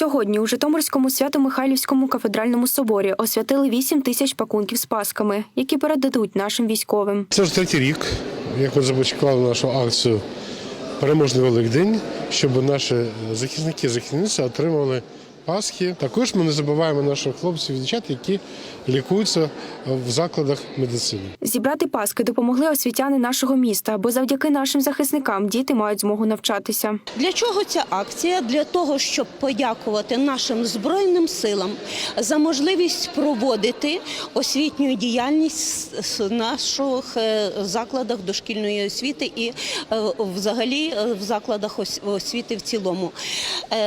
Сьогодні у Житомирському свято-Михайлівському кафедральному соборі освятили 8 тисяч пакунків з пасками, які передадуть нашим військовим. Це ж третій рік, як започаткували нашу акцію Переможний Великдень, щоб наші захисники захисниці отримали Пасхи. Також ми не забуваємо наших хлопців і дівчат, які лікуються в закладах медицини. Зібрати паски допомогли освітяни нашого міста, бо завдяки нашим захисникам діти мають змогу навчатися. Для чого ця акція? Для того, щоб подякувати нашим збройним силам за можливість проводити освітню діяльність в наших е, закладах дошкільної освіти і е, взагалі е, в закладах ос- освіти в цілому.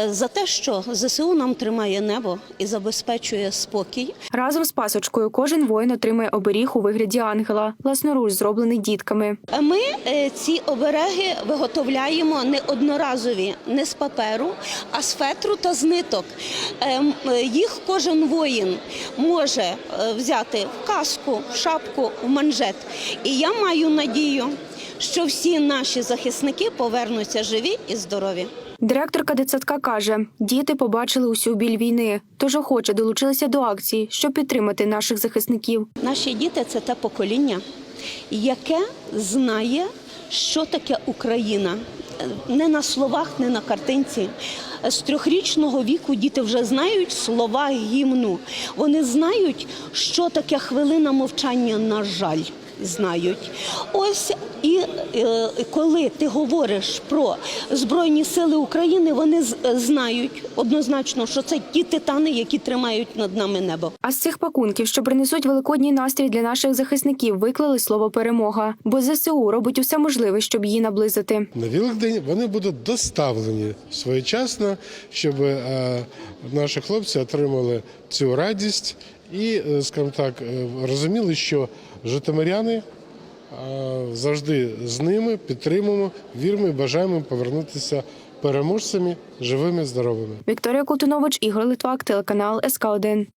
За те, що ЗСУ нам тримає небо і забезпечує спокій. Разом з пасочкою кожен воїн отримає оберіг у вигляді ангела, власноруч зроблений дітками. Ми е, ці обереги виготовляємо не одноразові, не з паперу, а з фетру та з ниток. Ем, е, Їх кожен воїн може е, взяти в каску, в шапку, в манжет. І я маю надію, що всі наші захисники повернуться живі і здорові. Директорка дитсадка каже, діти побачили усю біль війни, тож охоче долучилися до акції, щоб підтримати наших захисників. Наші діти це те покоління, яке знає, що таке Україна. Не на словах, не на картинці. З трьохрічного віку діти вже знають слова гімну. Вони знають, що таке хвилина мовчання, на жаль, знають. Ось і е, коли ти говориш про Збройні Сили України, вони з- знають однозначно, що це ті титани, які тримають над нами небо. А з цих пакунків, що принесуть великодній настрій для наших захисників, виклали слово перемога, бо ЗСУ робить усе можливе, щоб її наблизити. На Великдень вони будуть доставлені своєчасно, щоб е, наші хлопці отримали цю радість і, е, скажімо так, е, розуміли, що житомиряни е, завжди з ними підтримуємо, віримо і бажаємо повернутися переможцями живими, здоровими. Вікторія Кутунович, Ігор Литвак, телеканал СК 1